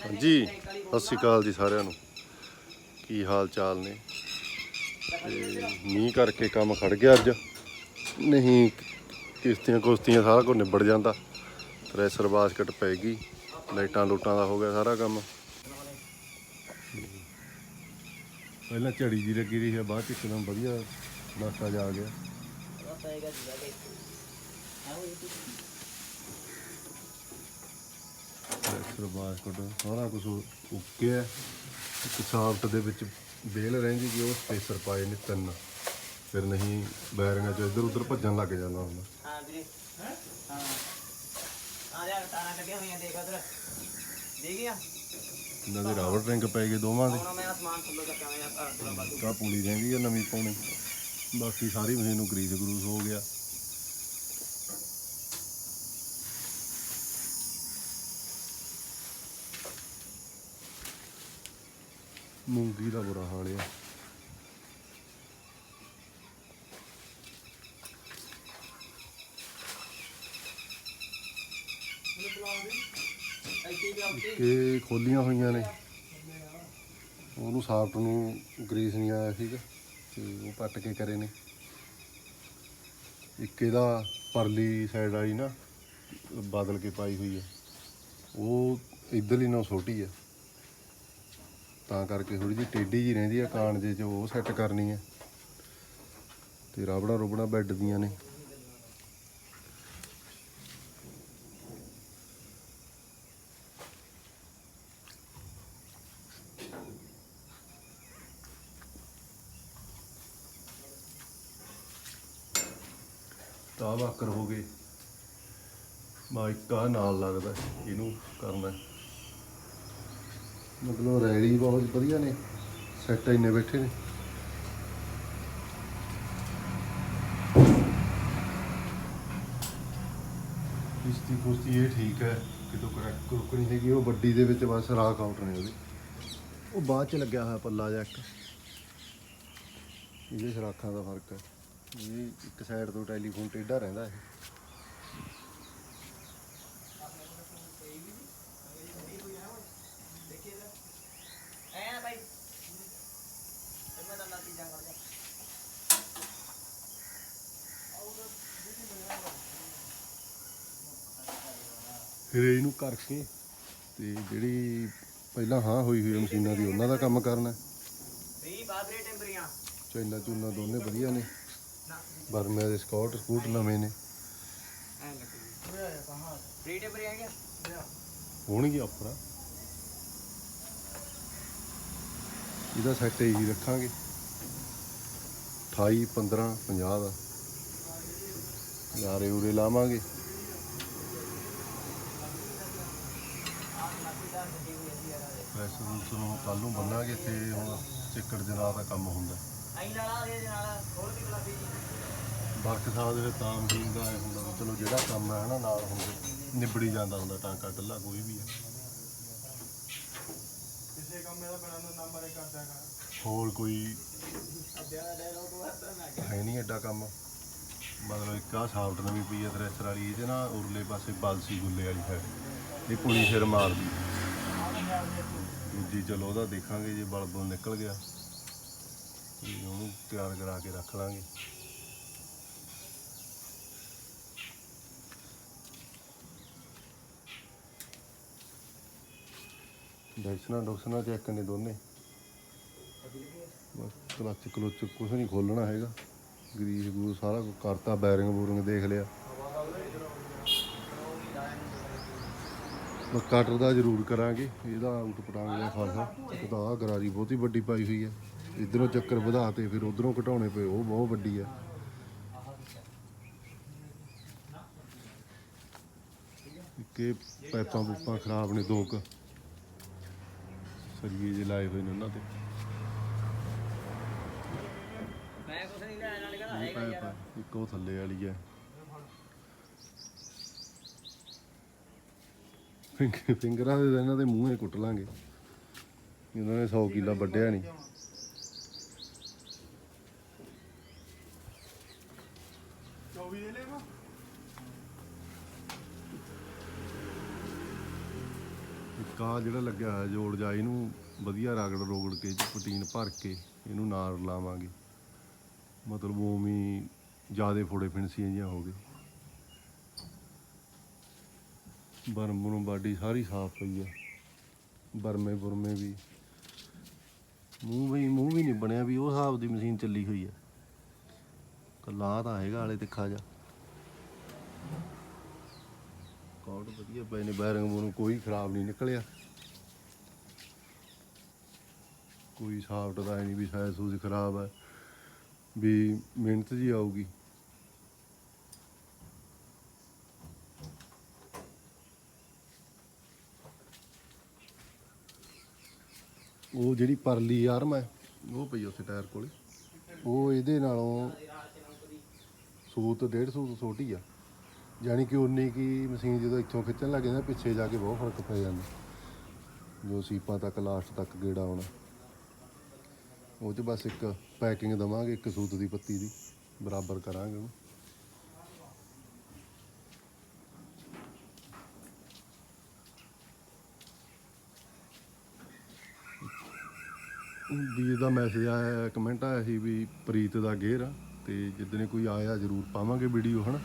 ਹਾਂਜੀ ਸਤਿ ਸ਼੍ਰੀ ਅਕਾਲ ਜੀ ਸਾਰਿਆਂ ਨੂੰ। ਕੀ ਹਾਲ ਚਾਲ ਨੇ? ਤੇ ਮੀਂਹ ਕਰਕੇ ਕੰਮ ਖੜ ਗਿਆ ਅੱਜ। ਨਹੀਂ ਕਿਸ਼ਤੀਆਂ ਕੁਸ਼ਤੀਆਂ ਸਾਰਾ ਕੁਝ ਨਿਬੜ ਜਾਂਦਾ। ਪ੍ਰੈਸ਼ਰ ਬਾਸਕਟ ਪੈ ਗਈ। ਲਾਈਟਾਂ ਲੂਟਾਂ ਦਾ ਹੋ ਗਿਆ ਸਾਰਾ ਕੰਮ। ਪਹਿਲਾਂ ਝੜੀ ਜੀ ਲੱਗੀ ਰਹੀ ਹੈ, ਬਾਅਦ ਚ ਇੱਕਦਮ ਵਧੀਆ ਨਾਸਾ ਜਾ ਆ ਗਿਆ ਥ੍ਰੈਸ਼ਰ ਬਾਸਕਟ ਸਾਰਾ ਕੁਝ ਓਕੇ ਹੈ। ਇੱਕ ਸਾਫਟ ਦੇ ਵਿੱਚ ਬੇਲ ਰਹਿੰਦੀ ਕਿ ਉਹ ਸਪੇਸਰ ਪਾਏ ਨੇ ਤਿੰਨ। ਫਿਰ ਨਹੀਂ ਬੈਰਿੰਗਾਂ ਚ ਇੱਧਰ ਉੱਧਰ ਭੱਜਣ ਲੱਗ ਜਾਂਦਾ ਹੁੰਦਾ। ਹਾਂ ਵੀਰੇ। ਹਾਂ? ਆ ਜਾ ਤਾਰਾਂ ਕੱਢੀਆਂ ਹੋਈਆਂ ਦੇਖ ਉਧਰ। ਦੇ ਗਿਆ? ਇਹਨਾਂ ਦੇ ਰਿੰਗ ਪੈ ਗਏ ਦੋਵਾਂ ਦੇ। ਹੁਣ ਮੈਂ ਅਸਮਾਨ ਥੱਲੋਂ ਚੱਕਿਆ ਮੈਂ ਯਾਰ ਕਾ ਪੂਲੀ ਰਹਿੰਦੀ ਹੈ ਨਵੀਂ ਪਾਉਣੀ। ਬਾਕੀ ਸਾਰੀ ਮਸ਼ੀਨ ਨੂੰ ਗਰੀਸ ਗਰੂਸ ਹੋ ਗਿਆ। ਮੂੰਗੀ ਦਾ ਬੁਰਾ ਹਾਲ ਆ। ਐਤੀ ਕਿ ਖੋਲੀਆਂ ਹੋਈਆਂ ਨੇ। ਉਹਨੂੰ ਸਾਫਟ ਨੂੰ ਗਰੀਸ ਨਹੀਂ ਆਇਆ ਸੀਗਾ ਤੇ ਉਹ ਪੱਟ ਕੇ ਕਰੇ ਨੇ। ਇੱਕ ਇਹਦਾ ਪਰਲੀ ਸਾਈਡ ਵਾਲੀ ਨਾ, ਬਦਲ ਕੇ ਪਾਈ ਹੋਈ ਹੈ ਉਹ ਇਧਰਲੀ ਨਾਲੋਂ ਛੋਟੀ ਹੈ ਤਾਂ ਕਰਕੇ ਥੋੜੀ ਜਿਹੀ ਟੇਢੀ ਜੀ ਰਹਿੰਦੀ ਹੈ ਕਾਣ ਜੇ ਚ ਉਹ ਸੈੱਟ ਕਰਨੀ ਹੈ ਤੇ ਰਾਬੜਾ ਰੋਬੜਾ ਬੈੱਡ ਦੀਆਂ ਨੇ। ਤਾਂ ਵਾਕਰ ਹੋ ਗਏ। ਮਾਈਕਾ ਨਾਲ ਲੱਗਦਾ, ਇਹਨੂੰ ਕਰਨਾ। ਮਤਲਬ ਰੈਡੀ ਬਹੁਤ ਵਧੀਆ ਨੇ ਸੈੱਟ ਇੰਨੇ ਬੈਠੇ ਨੇ। ਕਿਸ਼ਤੀ ਕੁਸ਼ਤੀ ਇਹ ਠੀਕ ਹੈ ਕਿਤੋਂ ਕਰੈਕ ਕਰੁਕ ਨਹੀਂ ਹੈਗੀ ਉਹ ਵੱਡੀ ਦੇ ਵਿੱਚ ਬਸ ਰਾਖ ਆਊਟ ਨੇ ਉਹਦੇ। ਉਹ ਬਾਅਦ ਚ ਲੱਗਿਆ ਹੋਇਆ ਪੱਲਾ ਜਿਹਾ ਇੱਕ। ਇਹਦੇ ਸਰਾਖਾਂ ਦਾ ਫ਼ਰਕ ਹੈ। ਇਹ ਇੱਕ ਸਾਈਡ ਤੋਂ ਟੈਲੀਫੋਨ ਟੇਢਾ ਰਹਿੰਦਾ ਇਹ ਐ ਨਾ ਭਾਈ ਤੇ ਮੈਂ ਤਾਂ ਲਾਤੀ ਜਾ ਕਰ ਜਾ ਫਿਰ ਇਹਨੂੰ ਕਰਕੇ ਤੇ ਜਿਹੜੀ ਪਹਿਲਾਂ ਹਾਂ ਹੋਈ ਹੋਈ ਹੈ ਮਸ਼ੀਨਾਂ ਦੀ ਉਹਨਾਂ ਦਾ ਕੰਮ ਕਰਨਾ। ਵੀ ਬਾਦਰੇ ਟੈਂਪਰੀਆਂ। ਚਾਈਨਾ ਚੂਨਾ ਦੋਨੇ ਵਧੀਆ ਨੇ। ਬਰਮੇ ਦੇ ਸਕਾਟ ਸਕੂਟ ਨਵੇਂ ਨੇ। ਐ ਲੱਗੀ ਫ੍ਰੀ ਟੈਂਪਰੀਆਂ ਗਿਆ ਹੋਣਗੇ ਆਪਣਾ ਇਹਦਾ ਸੈੱਟ ਇਹੀ ਰੱਖਾਂਗੇ। 28 15 50 ਦਾ। ਯਾਰੇ ਉਰੇ ਲਾਵਾਂਗੇ। ਵੈਸੇ ਉਸ ਨੂੰ ਕੱਲ ਨੂੰ ਬੰਨਾਂਗੇ ਤੇ ਹੁਣ ਚਿੱਕੜ ਦੇ ਨਾਲ ਦਾ ਕੰਮ ਹੁੰਦਾ। ਐਂ ਨਾਲਾ ਦੇ ਨਾਲ ਖੋਲ ਕੇ ਗੁਲਾਬੀ ਜੀ ਵਰਕ ਸਾਹਿਬ ਦੇ ਵਿੱਚ ਤਾਂ ਮਸ਼ੀਨ ਦਾ ਐਂ ਹੁੰਦਾ ਵੀ ਚਲੋ ਜਿਹੜਾ ਕੰਮ ਹੈ ਨਾ ਨਾਲ ਹੁੰਦੇ ਨਿਬੜੀ ਜਾਂਦਾ ਹੁੰਦਾ ਟਾਂਕਾ ਟੱਲਾ ਕੋਈ ਵੀ ਹੈ ਕਿਸੇ ਕੰਮ ਦਾ ਬਣਾ ਦਾ ਨੰਬਰ ਇੱਕ ਕਰਦਾ ਹੈਗਾ। ਹੋਰ ਕੋਈ ਹੈ ਨਹੀਂ ਐਡਾ ਕੰਮ। ਮਤਲਬ ਇੱਕ ਆ ਸਾਫਟ ਨਵੀਂ ਪਈ ਹੈ ਥ੍ਰੈਸ਼ਰ ਵਾਲੀ ਇਹਦੇ ਨਾਲ ਉਰਲੇ ਪਾਸੇ ਬਲਸੀ ਗੁੱਲੇ ਵਾਲੀ ਸਾਈਡ ਇਹ ਪੁਣੀ ਸਿਰ ਮਾਰਦੀ। ਦੂਜੀ ਚਲੋ ਉਹਦਾ ਦੇਖਾਂਗੇ ਜੇ ਬਲ ਨਿਕਲ ਗਿਆ। ਤੇ ਉਹਨੂੰ ਤਿਆਰ ਕਰਾ ਕੇ ਰੱਖ ਲਾਂਗੇ। ਡੈਕਸਨਾ ਡੋਕਸਨਾ ਚੈੱਕ ਨੇ ਦੋਨੇ। ਬਸ ਕਲੱਚ ਕਲੁੱਚ ਕੁਝ ਨਹੀਂ ਖੋਲਣਾ ਹੈਗਾ। ਗਰੀਸ ਗਰੂ ਸਾਰਾ ਕੁਝ ਕਰਤਾ ਬੈਰਿੰਗ ਬੂਰਿੰਗ ਦੇਖ ਲਿਆ। ਕਟਰ ਦਾ ਜ਼ਰੂਰ ਕਰਾਂਗੇ ਇਹਦਾ ਆਊਟ ਪਟਾਂਗੇ ਦਾ ਖਾਸਾ ਇੱਕ ਤਾਂ ਆਹ ਗਰਾਰੀ ਬਹੁਤੀ ਵੱਡੀ ਪਾਈ ਹੋਈ ਹੈ। ਇਧਰੋਂ ਚੱਕਰ ਵਧਾ ਤੇ ਫਿਰ ਉਧਰੋਂ ਘਟਾਉਣੇ ਪਏ ਉਹ ਬਹੁਤ ਵੱਡੀ ਹੈ। ਇਹ ਪਾਈਪਾਂ ਪੂਪਾਂ ਖਰਾਬ ਨੇ ਦੋ ਕੁ। ਸਰੀਏ ਜੇ ਲਾਏ ਹੋਏ ਨੇ ਉਹਨਾਂ ਤੇ। ਮੈਂ ਕੁਛ ਨਹੀਂ ਲੈਣ ਵਾਲੇ ਇਹ ਹੈਗਾ ਇੱਕ ਉਹ ਥੱਲੇ ਵਾਲੀ ਹੈ। ਫਿੰਗ- ਫਿੰਗਰਾਂ ਦੇ ਤਾਂ ਇਹਨਾਂ ਦੇ ਮੂੰਹੇ ਕੁੱਟ ਲਾਂਗੇ। ਇਹਨਾਂ ਨੇ 100 ਕਿੱਲਾ ਵੱਢਿਆ ਨਹੀਂ 24 ਦੇ ਲੈ ਇੱਕ ਆ ਜਿਹੜਾ ਲੱਗਿਆ ਹੋਇਆ ਜੋੜ ਜਾ ਇਹਨੂੰ ਵਧੀਆ ਰਗੜ ਰੋਗੜ ਕੇ ਪਟੀਨ ਭਰ ਕੇ ਇਹਨੂੰ ਨਾਲ ਲਾਵਾਂਗੇ। ਮਤਲਬ ਉਵੇਂ ਜਿਆਦੇ ਫੋੜੇ ਫਿਣਸੀਆਂ ਜਿਹੀਆਂ ਹੋ ਗਏ ਬਰਮ ਬਰਮ ਬਾਡੀ ਸਾਰੀ ਸਾਫ਼ ਪਈ ਆ। ਬਰਮੇ ਬੁਰਮੇ ਵੀ। ਮੂੰਹ ਵੀ ਮੂੰਹ ਵੀ ਨਹੀਂ ਬਣਿਆ ਵੀ ਉਹ ਹਿਸਾਬ ਦੀ ਮਸ਼ੀਨ ਚੱਲੀ ਹੋਈ ਆ। ਕੱਲਾ ਤਾਂ ਹੈਗਾ ਵਾਲੇ ਤਿੱਖਾ ਜਾ ਕਾਰਡ ਵਧੀਆ ਪਏ ਨੇ ਬੈਰਿੰਗ ਨੂੰ ਕੋਈ ਖਰਾਬ ਨਹੀਂ ਨਿਕਲਿਆ। ਕੋਈ ਸਾਫਟ ਦਾ ਨਹੀਂ ਵੀ ਸਾਇਜ਼ ਸੂਜ਼ ਖਰਾਬ ਹੈ ਵੀ ਮਿਹਨਤ ਜੀ ਆਊਗੀ। ਉਹ ਜਿਹੜੀ ਪਰਲੀ ਆਰਮ ਹੈ ਉਹ ਪਈ ਉੱਥੇ ਟਾਇਰ ਕੋਲੇ। ਉਹ ਇਹਦੇ ਨਾਲੋਂ ਸੂਤ ਡੇਢ ਸੂਤ ਛੋਟੀ ਆ। ਯਾਨੀ ਕਿ ਉਨੀ ਕੀ ਮਸ਼ੀਨ ਜਦੋਂ ਇੱਥੋਂ ਖਿੱਚਣ ਲੱਗ ਜਾਂਦਾ ਪਿੱਛੇ ਜਾ ਕੇ ਬਹੁਤ ਫ਼ਰਕ ਪੈ ਜਾਂਦਾ। ਜੋ ਸੀਪਾਂ ਤੱਕ ਲਾਸਟ ਤੱਕ ਗੇੜਾ ਆਉਣਾ। ਉਹ 'ਚ ਬਸ ਇੱਕ ਪੈਕਿੰਗ ਦਵਾਂਗੇ ਇੱਕ ਸੂਤ ਦੀ ਪੱਤੀ ਦੀ। ਬਰਾਬਰ ਕਰਾਂਗੇ ਉਹਨੂੰ। ਵੀਰ ਦਾ ਮੈਸੇਜ ਆਇਆ ਕਮੈਂਟ ਆਇਆ ਸੀ ਵੀ ਪ੍ਰੀਤ ਦਾ ਗੇਅਰ ਆ ਤੇ ਜਿੱਦਣੇ ਕੋਈ ਆਇਆ ਜ਼ਰੂਰ ਪਾਵਾਂਗੇ ਵੀਡੀਓ ਹਨਾ?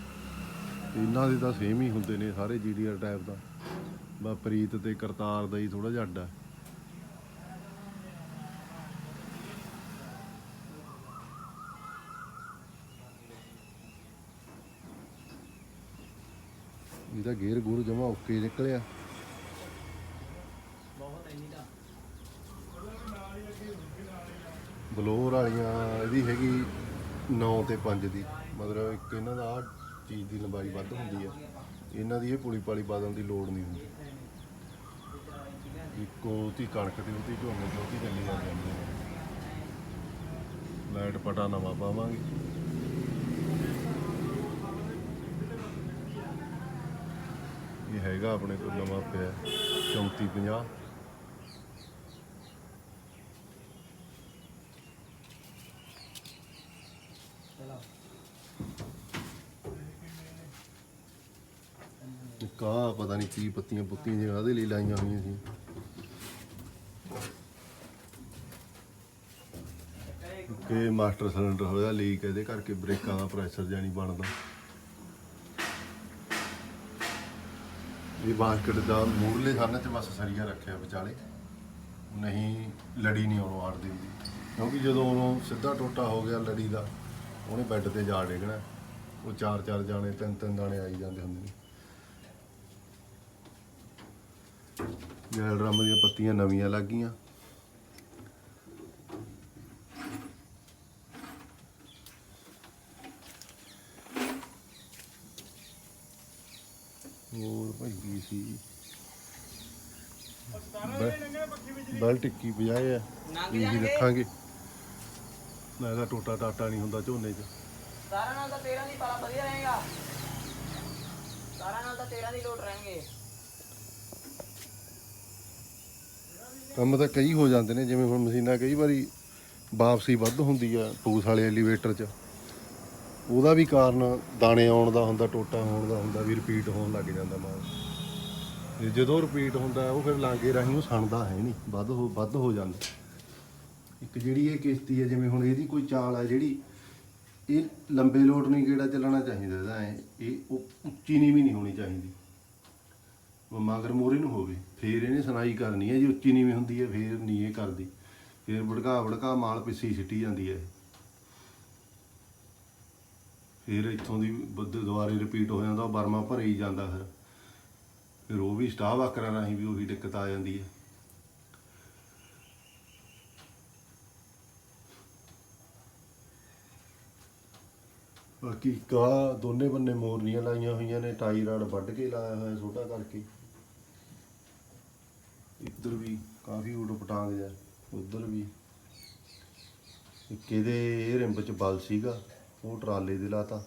ਤੇ ਇਹਨਾਂ ਦੇ ਤਾਂ ਸੇਮ ਹੀ ਹੁੰਦੇ ਨੇ ਸਾਰੇ ਜੀਡੀਆਰ ਟਾਈਪ ਦਾ। ਬਸ ਪ੍ਰੀਤ ਤੇ ਕਰਤਾਰ ਦਾ ਹੀ ਥੋੜਾ ਜਿਹਾ ਅੱਡ ਆ। ਇਹਦਾ ਗੇਅਰ ਗੂਰ ਜਮਾ ਓਕੇ ਨਿਕਲਿਆ ਬਹੁਤ ਇੰਨੀ ਦਾ ਬਲੋਰ ਵਾਲੀਆਂ, ਇਹਦੀ ਹੈਗੀ 9 ਤੇ 5 ਦੀ। ਮਤਲਬ ਇੱਕ ਇਹਨਾਂ ਦਾ ਆਹ ਚੀਜ਼ ਦੀ ਲੰਬਾਈ ਵੱਧ ਹੁੰਦੀ ਆ। ਇਹਨਾਂ ਦੀ ਇਹ ਪੁਲੀ ਪਾਲੀ ਬਦਲਣ ਦੀ ਲੋੜ ਨਹੀਂ ਹੁੰਦੀ। ਇੱਕੋ ਤੀ ਕਣਕ ਦੀ ਉਹਦੀ ਝੋਨੇ ਤੇ ਉਹਦੀ ਚੱਲੀ ਜਾਂਦੀ ਹੈ ਲਾਈਟ ਪਟਾ ਨਵਾਂ ਪਾਵਾਂਗੇ। ਇਹ ਹੈਗਾ ਆਪਣੇ ਕੋਲ ਨਵਾਂ ਪਿਆ 3450 ਚਲੋ ਪਤਾ ਨਹੀਂ ਕੀ ਪੱਤੀਆਂ ਪੁੱਤੀਆਂ ਜਿਹੀਆਂ ਉਹਦੇ ਲਈ ਲਾਈਆਂ ਹੋਈਆਂ ਸੀ। ਕਿ ਮਾਸਟਰ ਸਿਲੰਡਰ ਹੋਇਆ ਲੀਕ, ਇਹਦੇ ਕਰਕੇ ਬ੍ਰੇਕਾਂ ਦਾ ਪ੍ਰੈਸ਼ਰ ਜਾਨੀ ਬਣਦਾ। ਇਹ ਬਾਸਕਟ ਦਾ ਮੂਰਲੇ ਸਾਨੇ ਚ ਬਸ ਸਰੀਆ ਰੱਖਿਆ ਵਿਚਾਲੇ। ਨਹੀਂ, ਲੜੀ ਨਹੀਂ ਉਹਨੂੰ ਆੜ ਦਿੰਦੀ। ਕਿਉਂਕਿ ਜਦੋਂ ਉਹਨੂੰ ਸਿੱਧਾ ਟੋਟਾ ਹੋ ਗਿਆ ਲੜੀ ਦਾ ਉਹਨੇ ਬੈੱਡ ਤੇ ਜਾ ਡੇਗਣਾ। ਉਹ ਚਾਰ ਚਾਰ ਜਾਣੇ ਤਿੰਨ ਤਿੰਨ ਜਾਣੇ ਆਈ ਜਾਂਦੇ ਹੁੰਦੇ ਨੇ। ਗੈਲ ਡਰਮ ਦੀਆਂ ਪੱਤੀਆਂ ਨਵੀਆਂ ਲੱਗ ਗਈਆਂ ਹੋਰ ਭਾਈ ਕੀ ਸੀ? ਬਲ ਟਿੱਕੀ ਬਜਾਏ ਆ। ਇਹ। ਰੱਖਾਂਗੇ। ਮੈਂ ਤਾਂ ਟੋਟਾ ਟਾਟਾ ਨਹੀਂ ਹੁੰਦਾ ਝੋਨੇ 'ਚ। ਸਾਰਾ ਨਾਲ ਤਾਂ 13 ਦੀ ਪਾਲਾ ਵਧੀਆ ਰਹੇਗਾ। ਸਾਰਾ ਨਾਲ ਤਾਂ 13 ਦੀ ਲੋਟ ਰਹਿਣਗੇ। ਕੰਮ ਤਾਂ ਕਈ ਹੋ ਜਾਂਦੇ ਨੇ ਜਿਵੇਂ ਹੁਣ ਮਸ਼ੀਨਾਂ ਕਈ ਵਾਰੀ ਵਾਪਸੀ ਵੱਧ ਹੁੰਦੀ ਆ ਪੂਸ ਵਾਲੇ ਐਲੀਵੇਟਰ 'ਚ। ਉਹਦਾ ਵੀ ਕਾਰਨ ਦਾਣੇ ਆਉਣ ਦਾ ਹੁੰਦਾ ਟੋਟਾ ਹੋਣ ਦਾ ਹੁੰਦਾ ਵੀ ਰਿਪੀਟ ਹੋਣ ਲੱਗ ਜਾਂਦਾ ਮਾਲ। ਤੇ ਜਦੋਂ ਰਿਪੀਟ ਹੁੰਦਾ ਉਹ ਫਿਰ ਲਾਂਗੇ ਰਾਹੀਂ ਉਹ ਸਣਦਾ ਹੈ ਨਹੀਂ ਵੱਧ ਹੋ ਵੱਧ ਹੋ ਜਾਂਦਾ। ਇੱਕ ਜਿਹੜੀ ਇਹ ਕਿਸ਼ਤੀ ਹੈ, ਜਿਵੇਂ ਹੁਣ ਇਹਦੀ ਕੋਈ ਚਾਲ ਹੈ ਜਿਹੜੀ ਇਹ ਲੰਬੇ ਲੋਟ ਨਹੀਂ ਕਿਹੜਾ ਚੱਲਣਾ ਚਾਹੀਦਾ ਇਹਦਾ ਐ ਇਹ ਉਹ ਉੱਚੀ ਨੀਵੀਂ ਨਹੀਂ ਹੋਣੀ ਚਾਹੀਦੀ। ਉਹ ਮਗਰ ਮੋਰੇ ਨੂੰ ਹੋਵੇ, ਫੇਰ ਇਹਨੇ ਸੁਣਾਈ ਕਰਨੀ ਹੈ, ਜੇ ਉੱਚੀ ਨੀਵੀਂ ਹੁੰਦੀ ਹੈ, ਫੇਰ ਨਹੀਂ ਇਹ ਕਰਦੀ। ਫੇਰ ਭੜਕਾ ਭੜਕਾ ਮਾਲ ਪਿੱਛੇ ਸਿੱਟੀ ਜਾਂਦੀ ਹੈ ਫਿਰ ਇੱਥੋਂ ਦੀ ਬੁੱਧ ਦੁਬਾਰੇ ਰਿਪੀਟ ਹੋ ਜਾਂਦਾ, ਉਹ ਬਰਮਾ ਭਰੇ ਹੀ ਜਾਂਦਾ ਫਿਰ। ਫਿਰ ਉਹ ਵੀ ਸਟਾਫ ਵਾਕਰਾਂ ਰਾਹੀਂ ਵੀ ਉਹੀ ਦਿੱਕਤ ਆ ਜਾਂਦੀ ਹੈ। ਬਾਕੀ ਕਾ ਦੋਨੇ ਬੰਨੇ ਮੋਰਨੀਆਂ ਲਾਈਆਂ ਹੋਈਆਂ ਨੇ, ਟਾਈ ਰਾਡ ਵੱਢ ਕੇ ਲਾਇਆ ਹੋਇਆ ਛੋਟਾ ਕਰਕੇ। ਇੱਧਰ ਵੀ ਕਾਫੀ ਉਡ ਪਟਾਂਗ ਜਾ ਉੱਧਰ ਵੀ। ਇੱਕ ਇਹਦੇ ਇਹ ਰਿੰਬ ਚ ਬਲ ਸੀਗਾ, ਉਹ ਟਰਾਲੇ ਦੇ ਲਾਤਾ।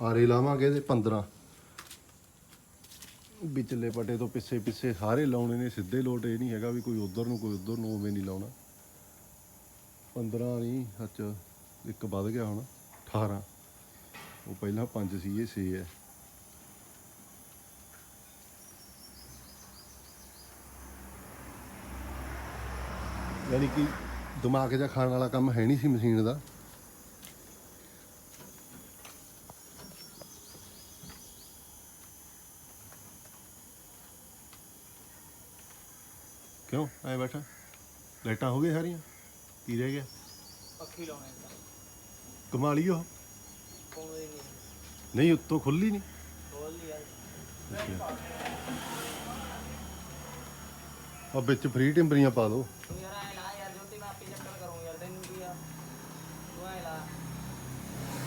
ਆਰੇ ਲਾਵਾਂਗੇ ਇਹਦੇ 15 ਵਿਚਲੇ ਪਟੇ ਤੋਂ ਪਿੱਛੇ ਪਿੱਛੇ ਸਾਰੇ ਲਾਉਣੇ ਨੇ, ਸਿੱਧੇ ਲੋਟ ਇਹ ਨਹੀਂ ਹੈਗਾ ਵੀ ਕੋਈ ਉਧਰ ਨੂੰ, ਕੋਈ ਉਧਰ ਨੂੰ ਉਵੇਂ ਨਹੀਂ ਲਾਉਣਾ। 15 ਨਹੀਂ ਸੱਚ ਇੱਕ ਵੱਧ ਗਿਆ ਹੁਣ 18 ਉਹ ਪਹਿਲਾਂ 5 ਸੀ, ਇਹ 6 ਹੈ। ਯਾਨੀ ਕਿ ਦਿਮਾਗ ਜਿਹਾ ਖਾਣ ਵਾਲਾ ਕੰਮ ਹੈ ਨਹੀਂ ਸੀ ਮਸ਼ੀਨ ਦਾ। ਕਿਉਂ? ਐ ਬੈਠਾ। ਲਾਈਟਾਂ ਹੋ ਗਈਆਂ ਸਾਰੀਆਂ। ਕੀ ਰਹਿ ਗਿਆ? ਪੱਖੀ ਲਾਉਣੇ ਤਾਂ ਕਮਾਲੀ ਉਹ। ਕੋਈ ਨਹੀਂ। ਨਹੀਂ ਉੱਤੋਂ ਖੁੱਲੀ ਨਹੀਂ। ਖੋਲ ਲਿਆ। ਆ ਵਿੱਚ ਫ੍ਰੀ ਟਿੰਬਰੀਆਂ ਪਾ ਦੋ ਤੂੰ ਯਾਰ ਐ ਲਾ ਯਾਰ ਜੋਤੀ ਮੈਂ ਆਪੇ ਚੱਕਰ ਕਰੂੰ ਯਾਰ ਤੈਨੂੰ ਕੀ ਆ? ਤੂੰ ਐ ਲਾ।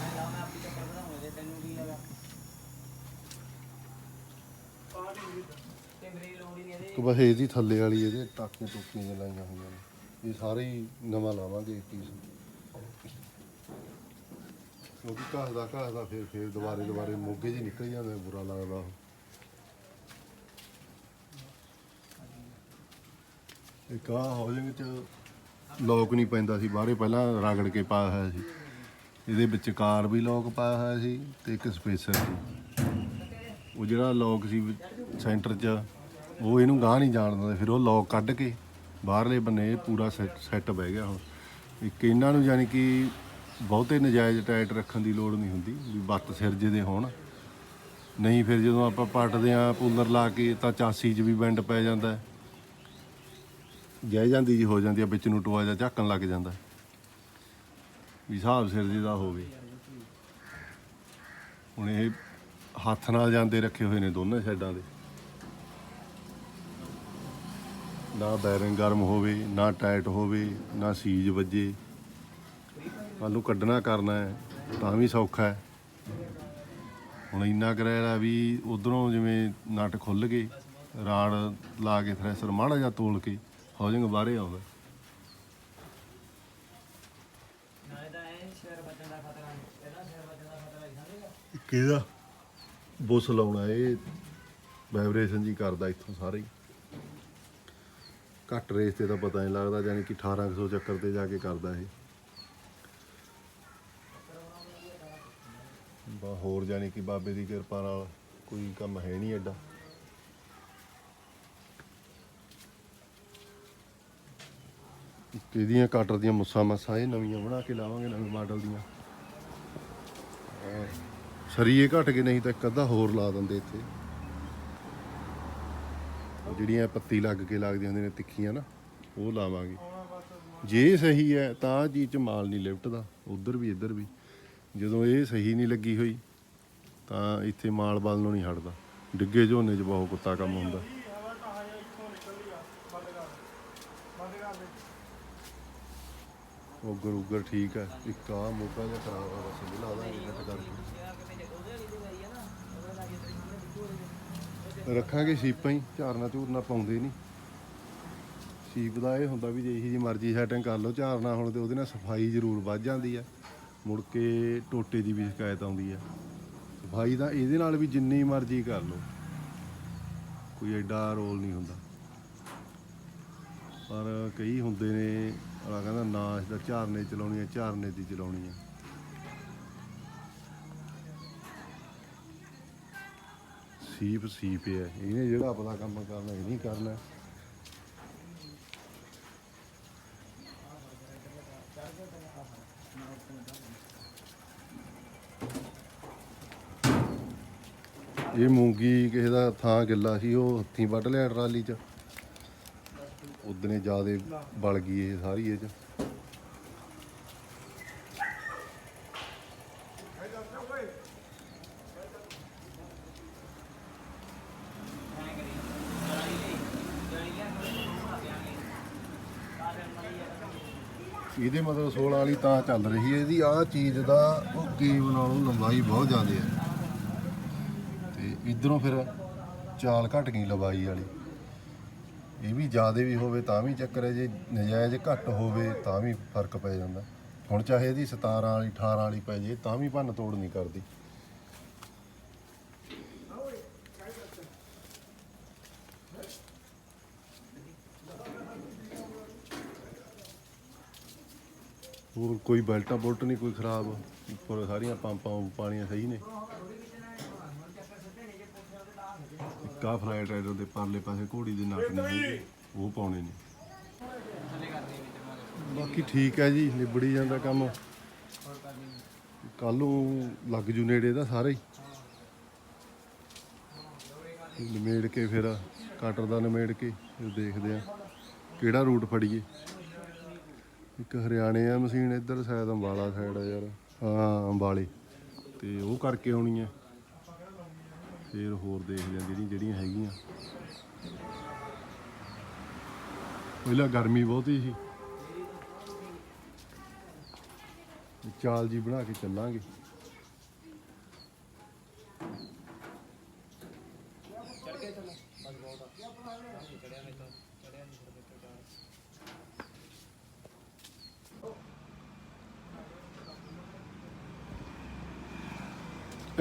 ਐ ਲਾ ਮੈਂ ਆਪੇ ਚੱਕਰ ਕਰਾਂਗਾ ਇਹਦੇ ਤੈਨੂੰ ਕੀ ਲਗਾ ਤੇ ਮੇਰੀ ਲੋੜ ਹੀ ਨਹੀਂ ਇਹਦੇ ਕਿ ਬਸ ਇਹਦੀ ਥੱਲੇ ਵਾਲੀ ਇਹਦੇ ਟਾਕੀਆਂ ਟੋਕੀਆਂ ਜਿਹੀਆਂ ਲਾਈਆਂ ਹੋਈਆਂ ਨੇ। ਇਹ ਸਾਰੇ ਹੀ ਨਵਾਂ ਲਾਵਾਂਗੇ ਇੱਕ ਪੀਸ ਕਿਉਂਕਿ ਘਾਹ ਦਾ ਘਾਹ ਦਾ ਫਿਰ ਫਿਰ ਦੁਬਾਰੇ ਦੁਬਾਰੇ ਮੋਗੇ ਜੀ ਨਿਕਲ ਜਾਂਦਾ, ਬੁਰਾ ਲੱਗਦਾ ਉਹ। ਇੱਕ ਆ ਹਾਊਸਿੰਗ ਚ ਲੋਕ ਨਹੀਂ ਪੈਂਦਾ ਸੀ, ਬਾਹਰੇ ਪਹਿਲਾਂ ਰਗੜ ਕੇ ਪਾਇਆ ਹੋਇਆ ਸੀ। ਇਹਦੇ ਵਿੱਚ ਕਾਰ ਵੀ ਲੋਕ ਪਾਇਆ ਹੋਇਆ ਸੀ ਤੇ ਇੱਕ ਸਪੇਸਰ ਸੀ। ਉਹ ਜਿਹੜਾ ਲੋਕ ਸੀ, ਸੈਂਟਰ 'ਚ ਉਹ ਇਹਨੂੰ ਗਾਹ ਨਹੀਂ ਜਾਣ ਦਿੰਦੇ, ਫਿਰ ਉਹ ਲੋਕ ਕੱਢ ਕੇ ਬਾਹਰਲੇ ਬੰਨੇ ਇਹ ਪੂਰਾ ਸੈੱਟ ਬਹਿ ਗਿਆ ਹੁਣ। ਇੱਕ ਇਹਨਾਂ ਨੂੰ ਯਾਨੀ ਕਿ ਬਹੁਤੇ ਨਜਾਇਜ਼ ਟਾਇਟ ਰੱਖਣ ਦੀ ਲੋੜ ਨਹੀਂ ਹੁੰਦੀ, ਵੀ ਬੱਤ ਸਿਰ ਜੇ ਹੋਣ। ਨਹੀਂ ਫਿਰ ਜਦੋਂ ਆਪਾਂ ਪੱਟਦੇ ਆ ਪੂਲਰ ਲਾ ਕੇ ਤਾਂ ਚਾਸੀ 'ਚ ਵੀ ਬੈਂਡ ਪੈ ਜਾਂਦਾ। ਹੈ। ਜਹਿ ਜਾਂਦੀ ਜੀ, ਹੋ ਜਾਂਦੀ ਆ, ਵਿੱਚ ਨੂੰ ਟੋਆ ਜਾਂ ਝਾਕਣ ਲੱਗ ਜਾਂਦਾ। ਵੀ ਹਿਸਾਬ ਸਿਰ ਜੇ ਦਾ ਹੋਵੇ। ਹੁਣ ਇਹ ਹੱਥ ਨਾਲ ਜਾਂਦੇ ਰੱਖੇ ਹੋਏ ਨੇ ਦੋਨੇ ਸਾਈਡਾਂ ਦੇ। ਨਾ ਬੈਰਿੰਗ ਗਰਮ ਹੋਵੇ ਨਾ ਟਾਈਟ ਹੋਵੇ ਨਾ ਸੀਜ ਵੱਜੇ। ਕੱਲ੍ਹ ਨੂੰ ਕੱਢਣਾ ਕਰਨਾ ਹੈ ਤਾਂ ਵੀ ਸੌਖਾ ਹੈ। ਹੁਣ ਇੰਨਾ ਕਰਾਇਆ ਵੀ ਉਧਰੋਂ ਜਿਵੇਂ ਨਟ ਖੁੱਲ ਗਏ ਰਾੜ ਲਾ ਕੇ ਥ੍ਰੈਸ਼ਰ ਮਾੜਾ ਜਿਹਾ ਤੋਲ ਕੇ ਹਾਊਸਿੰਗ ਬਾਹਰੇ ਆਉਂਦਾ। ਕਿਹਦਾ? ਬੁਸ ਲਾਉਣਾ ਇਹ ਵਾਈਬ੍ਰੇਸ਼ਨ ਜੀ ਕਰਦਾ ਇੱਥੋਂ ਸਾਰੇ ਘੱਟ ਰੇਸ ਤੇ ਤਾਂ ਪਤਾ ਨਹੀਂ ਲੱਗਦਾ ਯਾਨੀ ਕਿ 1800 ਚੱਕਰ ਤੇ ਜਾ ਕੇ ਕਰਦਾ ਇਹ। ਬਾ ਹੋਰ ਯਾਨੀ ਕਿ ਬਾਬੇ ਦੀ ਕਿਰਪਾ ਨਾਲ ਕੋਈ ਕੰਮ ਹੈ ਨਹੀਂ ਐਡਾ। ਇਹਦੀਆਂ ਕਟਰ ਦੀਆਂ ਮੁੱਸਾਂ ਮੱਸਾਂ ਇਹ ਨਵੀਆਂ ਬਣਾ ਕੇ ਲਾਵਾਂਗੇ ਨਵੇਂ ਮਾਡਲ ਦੀਆਂ। ਸਰੀਏ ਘਟ ਕੇ ਨਹੀਂ ਤਾਂ ਇੱਕ ਅੱਧਾ ਹੋਰ ਲਾ ਦਿੰਦੇ ਇੱਥੇ। ਜਿਹੜੀਆਂ ਪੱਤੀ ਲੱਗ ਕੇ ਲੱਗਦੀਆਂ ਹੁੰਦੀਆਂ ਨੇ ਤਿੱਖੀਆਂ ਨਾ, ਉਹ ਲਾਵਾਂਗੇ। ਜੇ ਸਹੀ ਹੈ ਤਾਂ ਆਹ ਚ ਮਾਲ ਨਹੀਂ ਲਿਫਟ ਉਧਰ ਵੀ, ਇੱਧਰ ਵੀ। ਜਦੋਂ ਇਹ ਸਹੀ ਨਹੀਂ ਲੱਗੀ ਹੋਈ, ਤਾਂ ਇੱਥੇ ਮਾਲ ਬਲ ਨੂੰ ਨਹੀਂ ਹਟਦਾ। ਡਿੱਗੇ ਝੋਨੇ 'ਚ ਬਹੁਤ ਕੁੱਤਾ ਕੰਮ ਹੁੰਦਾ। ਇਹ ਹਵਾ ਉਗਰ ਉਗਰ ਠੀਕ ਹੈ। ਇੱਕ ਆ ਮੋਗਾ ਜਿਹਾ ਖਰਾਬ ਆ, ਬਸ ਇਹ ਲਾ ਦਾਂਗੇ ਕਰਕੇ ਯਾਰ ਕਿਤੇ ਉਹਦੇ ਵਾਲੀ ਦੀ ਗਈ ਹੈ ਨਾ ਉਹਦੇ ਨਾਲ ਜਿੱਤੇ ਉਹਦੇ ਰੱਖਾਂਗੇ ਸੀਪਾਂ ਹੀ ਝਾਰਨਾ ਝੂਰਨਾ ਪਾਉਂਦੇ ਨਹੀਂ। ਸੀਪ ਦਾ ਇਹ ਹੁੰਦਾ ਵੀ ਜੇ ਇਹੀ ਜੀ ਮਰਜ਼ੀ ਸੈਟਿੰਗ ਕਰ ਲਓ ਝਾਰਨਾ ਹੁਣ ਤੇ ਉਹਦੇ ਨਾਲ ਸਫ਼ਾਈ ਜ਼ਰੂਰ ਵੱਧ ਜਾਂਦੀ ਆ। ਮੁੜ ਕੇ ਟੋਟੇ ਦੀ ਵੀ ਸ਼ਿਕਾਇਤ ਆਉਂਦੀ ਆ। ਸਫ਼ਾਈ ਦਾ ਇਹਦੇ ਨਾਲ ਵੀ ਜਿੰਨੀ ਮਰਜ਼ੀ ਕਰ ਲਓ। ਕੋਈ ਐਡਾ ਰੋਲ ਨਹੀਂ ਹੁੰਦਾ। ਪਰ ਕਈ ਹੁੰਦੇ ਨੇ ਅਗਲਾ ਕਹਿੰਦਾ ਨਾ ਇਸ ਦਾ ਝਾਰਨੇ ਚਲਾਉਣੀ ਆ ਝਾਰਨੇ ਦੀ ਚਲਾਉਣੀ ਆ। ਸੀਪ ਸੀਪ ਹੈ ਇਹਨੇ ਜਿਹੜਾ ਆਪਣਾ ਕੰਮ ਕਰਨਾ, ਇਹ ਨਹੀਂ ਕਰਨਾ। ਇਹ ਮੂੰਗੀ ਕਿਸੇ ਦਾ ਥਾਂ ਗਿੱਲਾ ਸੀ, ਉਹ ਹੱਥੀਂ ਵੱਢ ਲਿਆ ਟਰਾਲੀ 'ਚ। ਉਦਨੇ ਜਿਆਦੇ ਬਲ ਗਈ ਇਹ ਸਾਰੀ ਇਹ 'ਚ ਐਂ ਕਰੀ ਲੜਾਈ ਲਈ ਲੜਾਈ ਲਿਆ ਕੋਈ ਬਣਾ ਦਿਆਂਗੇ ਸਾਰੇ ਮਰੀ ਆ ਇਹਦੇ ਮਤਲਬ 16 ਵਾਲੀ ਤਾਂ ਚੱਲ ਰਹੀ ਹੈ ਇਹਦੀ, ਆਹ ਚੀਜ਼ ਦਾ ਉਹ ਕੀਮ ਨਾਲੋਂ ਲੰਬਾਈ ਬਹੁਤ ਜ਼ਿਆਦਾ ਹੈ। ਤੇ ਇਧਰੋਂ ਫਿਰ ਚਾਲ ਘਟ ਗਈ ਲੰਬਾਈ ਵਾਲੀ। ਇਹ ਵੀ ਜ਼ਿਆਦਾ ਵੀ ਹੋਵੇ ਤਾਂ ਵੀ ਚੱਕਰ ਹੈ, ਜੇ ਨਜਾਇਜ਼ ਘੱਟ ਹੋਵੇ ਤਾਂ ਵੀ ਫ਼ਰਕ ਪੈ ਜਾਂਦਾ। ਹੁਣ ਚਾਹੇ ਇਹਦੀ 17 ਵਾਲੀ 18 ਵਾਲੀ ਪੈ ਜੇ, ਤਾਂ ਵੀ ਭੰਨ ਤੋੜ ਨਹੀਂ ਕਰਦੀ। ਹੋਰ ਕੋਈ ਬੈਲਟਾਂ ਬੁਲਟ ਨਹੀਂ, ਕੋਈ ਖਰਾਬ। ਉੱਪਰ ਸਾਰੀਆਂ ਪੰਪਾਂ ਪਾਣੀਆਂ ਸਹੀ ਨੇ। ਕਾ ਫਲਾਈਟ ਰਾਈਡਰ ਦੇ ਪਰਲੇ ਪਾਸੇ ਘੋੜੀ ਦੇ ਨੱਕ ਨਹੀਂ ਉਹ ਪਾਉਣੇ ਨੇ। ਬਾਕੀ ਠੀਕ ਹੈ ਜੀ, ਨਿਬੜੀ ਜਾਂਦਾ ਕੰਮ। ਕੱਲ ਨੂੰ ਲੱਗ ਜੂ ਨੇੜੇ ਦਾ ਸਾਰੇ ਹੀ। ਨਿਮੇੜ ਕੇ ਫਿਰ, ਕਟਰ ਦਾ ਨਿਮੇੜ ਕੇ ਦੇਖਦੇ ਆ ਕਿਹੜਾ ਰੂਟ ਫੜੀਏ। ਇੱਕ ਹਰਿਆਣੇ ਆ ਮਸ਼ੀਨ ਇੱਧਰ ਸ਼ਾਇਦ ਅੰਬਾਲਾ ਸਾਈਡ ਆ ਯਾਰ। ਹਾਂ, ਅੰਬਾਲੇ। ਤੇ ਉਹ ਕਰਕੇ ਆਉਣੀ ਹੈ ਫਿਰ ਹੋਰ ਦੇਖ ਆ ਜਿਹੜੀਆਂ ਜਿਹੜੀਆਂ ਹੈਗੀਆਂ। ਪਹਿਲਾਂ ਗਰਮੀ ਬਹੁਤੀ ਸੀ। ਚਾਲ ਜੀ ਬਣਾ ਕੇ ਚੱਲਾਂਗੇ।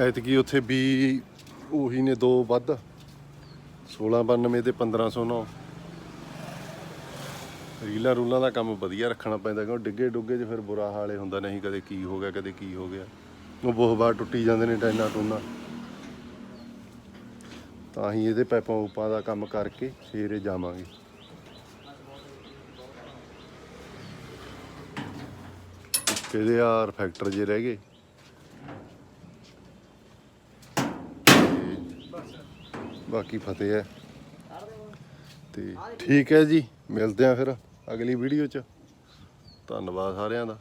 ਐਤਕੀ ਉੱਥੇ ਵੀ ਉਹੀ ਨੇ ਦੋ ਵੱਧ। 1692 ਤੇ 1509 ਰੀਲਾਂ ਰੂਲਾਂ ਦਾ ਕੰਮ ਵਧੀਆ ਰੱਖਣਾ ਪੈਂਦਾ, ਕਿਉਂ ਡਿੱਗੇ ਡੁੱਗੇ 'ਚ ਫਿਰ ਬੁਰਾ ਹਾਲ ਹੀ ਹੁੰਦਾ, ਨਹੀਂ ਕਦੇ ਕੀ ਹੋ ਗਿਆ, ਕਦੇ ਕੀ ਹੋ ਗਿਆ। ਉਹ ਬਹੁਤ ਵਾਰ ਟੁੱਟੀ ਜਾਂਦੇ ਨੇ ਟੈਨਾ ਟੂਨਾ। ਤਾਂ ਹੀ ਇਹਦੇ ਪੈਪਾਂ ਉਪਾਂ ਦਾ ਕੰਮ ਕਰਕੇ ਫੇਰ ਇਹ ਜਾਵਾਂਗੇ। ਇਹਦੇ ਆ ਰਿਫੈਕਟਰ ਜੇ ਰਹਿ ਗਏ? ਬਾਕੀ ਫਤਿਹ ਹੈ। ਤੇ ਠੀਕ ਹੈ ਜੀ, ਮਿਲਦੇ ਆ ਫਿਰ ਅਗਲੀ ਵੀਡੀਓ 'ਚ। ਧੰਨਵਾਦ ਸਾਰਿਆਂ ਦਾ।